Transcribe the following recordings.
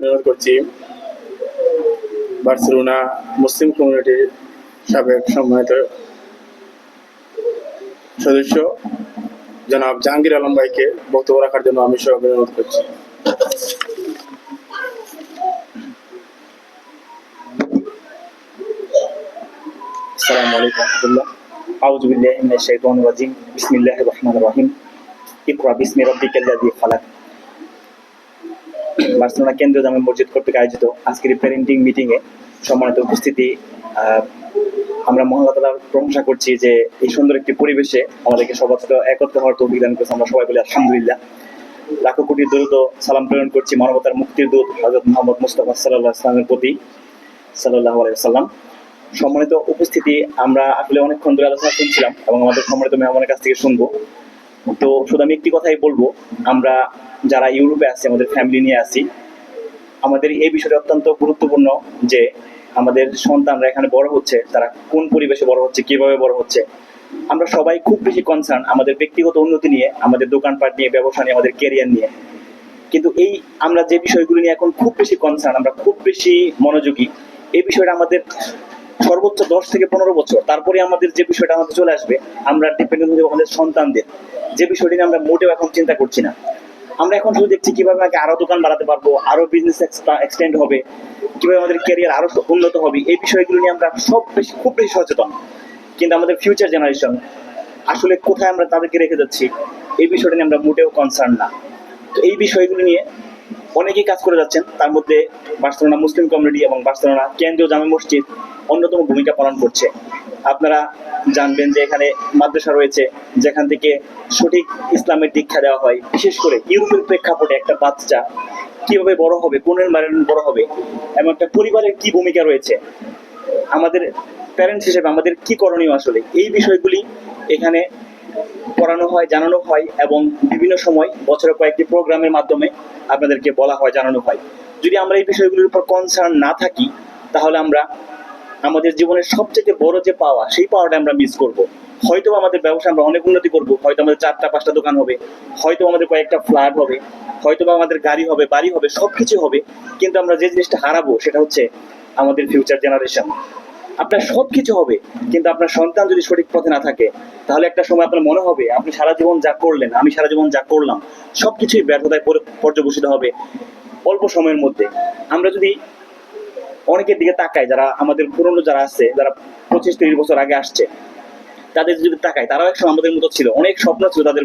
অভিনন্দন করছি। বার্সেলোনা মুসলিম কমিউনিটির সাবেক সম্মানিত সদস্য, জনাব জাহাঙ্গীর আলম ভাইকে বক্তব্য রাখার জন্য আমি সহ অনুরোধ করছি। আসসালামু আলাইকুম রহমতুল্লাহ। আউযু বিল্লাহি মিনাশ শাইতানির রাজিম। বিসমিল্লাহির রহমানির রহিম। ইকরা বিসমি রাব্বিকাল লাযী খালাক। বার্সেলোনা কেন্দ্রীয় জামে মসজিদ কর্তৃক আয়োজিত আজকের প্যারেন্টিং মিটিং এ সম্মানিত উপস্থিতি। আমরা মহাল্লা তালার প্রশংসা করছি যে এই সুন্দর একটি পরিবেশে আমাদেরকে সবার একত্র হওয়ার তৌফিক দান করেছে আমরা সবাই বলি আলহামদুলিল্লাহ। লাখো কোটি দ্রুত সালাম প্রেরণ করছি মানবতার মুক্তির দূত হজরত মোহাম্মদ মুস্তাফা সাল্লাহ ইসলামের প্রতি সাল্লাহ আলাইসাল্লাম সম্মানিত উপস্থিতি, আমরা আসলে অনেকক্ষণ ধরে আলোচনা শুনছিলাম এবং আমাদের সম্মানিত মেহমানের কাছ থেকে শুনব। তো শুধু আমি একটি কথাই বলব, আমরা যারা ইউরোপে আছি, আমাদের ফ্যামিলি নিয়ে আছি, আমাদের এই বিষয়টা অত্যন্ত গুরুত্বপূর্ণ যে আমাদের সন্তানরা এখানে বড় হচ্ছে, তারা কোন পরিবেশে বড় হচ্ছে, কীভাবে বড় হচ্ছে। আমরা সবাই খুব বেশি কনসার্ন আমাদের ব্যক্তিগত উন্নতি নিয়ে, আমাদের দোকানপাট নিয়ে, ব্যবসা নিয়ে, আমাদের ক্যারিয়ার নিয়ে। কিন্তু এই আমরা যে বিষয়গুলো নিয়ে এখন খুব বেশি কনসার্ন আমরা খুব বেশি মনোযোগী, এই বিষয়টা আমাদের সর্বোচ্চ দশ থেকে পনেরো বছর, তারপরে আমাদের যে বিষয়টা আমাদের চলে আসবে, আমরা ডিপেন্ডেন্ট হয়ে আমাদের সন্তানদের। যে বিষয়টি নিয়ে আমরা মোটেও এখন চিন্তা করছি না। আমরা এখন শুধু দেখছি কীভাবে আগে আরও দোকান বাড়াতে পারব, আরও বিজনেস এক্সটেন্ড হবে, কীভাবে আমাদের ক্যারিয়ার আরও উন্নত হবে, এই বিষয়গুলো নিয়ে আমরা সব বেশি খুব বেশি সচেতন। কিন্তু আমাদের ফিউচার জেনারেশন আসলে কোথায় আমরা তাদেরকে রেখে যাচ্ছি, এই বিষয়টা নিয়ে আমরা মোটেও কনসার্ন না। তো এই বিষয়গুলো নিয়ে অনেকেই কাজ করে যাচ্ছেন, তার মধ্যে বার্সেলোনা মুসলিম কমিউনিটি এবং বার্সেলোনা কেন্দ্রীয় জামে মসজিদ অন্যতম ভূমিকা পালন করছে। আপনারা জানবেন যে এখানে মাদ্রাসা রয়েছে, যেখান থেকে সঠিক ইসলামের দীক্ষা দেওয়া হয়। বিশেষ করে ইউরোপের প্রেক্ষাপটে একটা বাচ্চা কীভাবে বড় হবে, কোন এনভায়রনমেন্ট বড় হবে, এবং একটা পরিবারের কি ভূমিকা রয়েছে, আমাদের প্যারেন্টস হিসেবে আমাদের কি করণীয় আসলে, এই বিষয়গুলি এখানে পড়ানো হয়, জানানো হয়, এবং বিভিন্ন সময় বছরে কয়েকটি প্রোগ্রামের মাধ্যমে আপনাদেরকে বলা হয়, জানানো হয়। যদি আমরা এই বিষয়গুলির উপর কনসার্ন না থাকি, তাহলে আমরা আমাদের জীবনের সবচেয়ে বড় যে পাওয়া, সেই পাওয়াটা আমরা মিস করব। হয়তো আমাদের ব্যবসা আমরা অনেক উন্নতি করব, হয়তো আমাদের চারটা পাঁচটা দোকান হবে হয়তো আমাদের কয়েকটা ফ্ল্যাট হবে হয়তো বা আমাদের গাড়ি হবে, বাড়ি হবে, সবকিছু হবে, কিন্তু আমরা যে জিনিসটা হারাবো সেটা হচ্ছে আমাদের ফিউচার জেনারেশন আপনার সব কিছু হবে, কিন্তু আপনার সন্তান যদি সঠিক পথে না থাকে, তাহলে একটা সময় আপনার মনে হবে, আপনি সারা জীবন যা করলেন, আমি সারা জীবন যা করলাম, সবকিছুই ব্যর্থতায় পর- পর্যবসিত হবে অল্প সময়ের মধ্যে। আমরা যদি অনেকের দিকে তাকায়, যারা আমাদের পুরনো যারা আছে, যারা পঁচিশ তিরিশ বছর আগে আসছে, তাদের যদি তাকায়, তারাও এক সময় আমাদের মতো ছিল। অনেক স্বপ্ন ছিল তাদের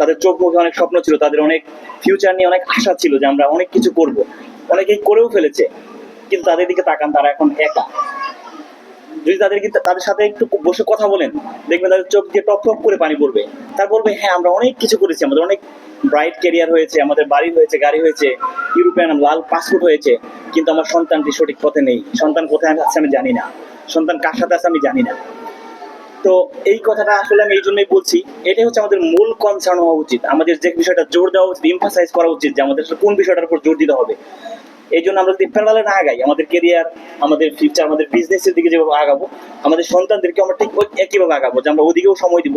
তাদের চোখ মুখে অনেক স্বপ্ন ছিল, তাদের অনেক ফিউচার নিয়ে অনেক আশা ছিল যে আমরা অনেক কিছু করব। অনেকেই করেও ফেলেছে, কিন্তু তাদের দিকে তাকান, তারা এখন একা। যদি তাদেরকে তাদের সাথে একটু বসে কথা বলেন, দেখবেন তাদের চোখ দিয়ে টপ টপ করে পানি পড়বে। তার বলবে হ্যাঁ আমরা অনেক কিছু করেছি, আমাদের অনেক ব্রাইট ক্যারিয়ার হয়েছে, আমাদের বাড়ি হয়েছে, গাড়ি হয়েছে ইউরোপিয়ান লাল পাসপোর্ট হয়েছে, কিন্তু আমার সন্তানটি সঠিক পথে নেই। সন্তান কোথায় আছে আমি জানি না। সন্তান কার সাথে আছে আমি জানি না। তো এই কথাটা আসলে আমি এই জন্যই বলছি, এটাই হচ্ছে আমাদের মূল কনসার্ন হওয়া উচিত। আমাদের যে বিষয়টা জোর দেওয়া উচিত ইমফাসাইজ করা উচিত যে আমাদের কোন বিষয়টার উপর জোর দিতে হবে। এই জন্য আমরা যদি প্যারালে না আগাই, আমাদের কেরিয়ার আমাদের ফিউচার আমাদের বিজনেসের দিকে যেভাবে আগাবো, আমাদের সন্তানদেরকে আমরা ঠিক একইভাবে আগাবো যে আমরা ওদিকেও সময় দিব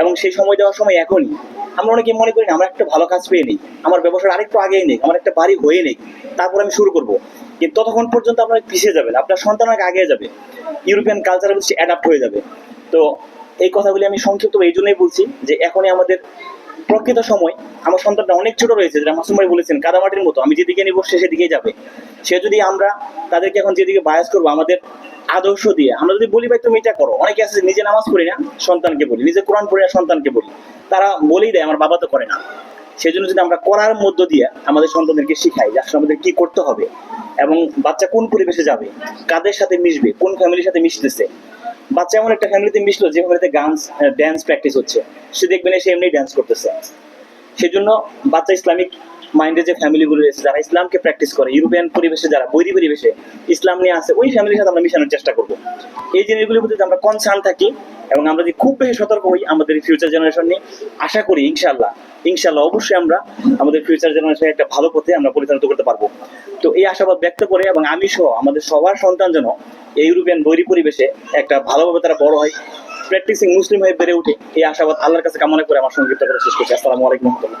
এবং সেই সময় দেওয়ার সময় এখনই। আমরা অনেকে মনে করি না, আমরা একটা ভালো কাজ পেয়ে নেই, আমার ব্যবসার আরেকটু আগেই নেই, আমার একটা বাড়ি হয়ে নেই, তারপর আমি শুরু করব। কিন্তু ততক্ষণ পর্যন্ত আপনার পিছিয়ে যাবেন, আপনার সন্তান অনেক আগে যাবে ইউরোপিয়ান কালচারের প্রতি অ্যাডাপ্ট হয়ে যাবে। তো এই কথাগুলি আমি সংক্ষিপ্ত এই জন্যই বলছি যে এখনই আমাদের প্রকৃত সময় আমার সন্তানটা অনেক ছোট রয়েছে, যেটা মাসুম ভাই বলেছেন, কাদামাটির মতো। আমি যেদিকে নিব সে সেদিকেই যাবে। সে যদি আমরা তাদেরকে এখন যেদিকে বায়াস করব, আমাদের আদর্শ দিয়ে, আমরা যদি বলি, ভাই, তুমি এটা করো। অনেকে আছে নিজে নামাজ পড়ি না, সন্তানকে বলি। নিজে কোরআন পড়ি না, সন্তানকে বলি। তারা বলেই দেয়, আমার বাবা তো করে না। সেই জন্য যদি আমরা করার মধ্য দিয়ে আমাদের সন্তানদেরকে শিখাই যে, আসলে আমাদের কি করতে হবে এবং বাচ্চা কোন পরিবেশে যাবে, কাদের সাথে মিশবে, কোন ফ্যামিলির সাথে মিশতেছে? বাচ্চা এমন একটা ফ্যামিলিতে মিশলো যে ফ্যামিলিতে গান ড্যান্স প্র্যাকটিস হচ্ছে। সে দেখবেন সে এমনি ড্যান্স করতেছে। সেজন্য বাচ্চা ইসলামিক মাইন্ডে যে ফ্যামিলিগুলো রয়েছে, যারা ইসলামকে প্র্যাকটিস করে, ইউরোপিয়ান পরিবেশে যারা, বৈরী পরিবেশে ইসলাম নিয়ে আসে, ওই ফ্যামিলির সাথে আমরা মিশানোর চেষ্টা করব। এই জিনিসগুলির প্রতি আমরা কনসার্ন থাকি এবং আমরা যদি খুব বেশি সতর্ক হই আমাদের ফিউচার জেনারেশন নিয়ে, আশা করি ইনশাল্লাহ ইনশাল্লাহ অবশ্যই আমরা আমাদের ফিউচার জেনারেশন একটা ভালো পথে আমরা পরিচালিত করতে পারব। তো এই আশাবাদ ব্যক্ত করে এবং আমি সহ আমাদের সবার সন্তান যেন এই ইউরোপিয়ান বৈরী পরিবেশে একটা ভালোভাবে তারা বড় হয় প্র্যাকটিসিং মুসলিম হয়ে বেড়ে উঠে, এই আশাবাদ আল্লাহর কাছে কামনা করে আমার সংক্ষিপ্ত করে শেষ করছি। আসসালামু আলাইকুম রহমতুল্লাহ।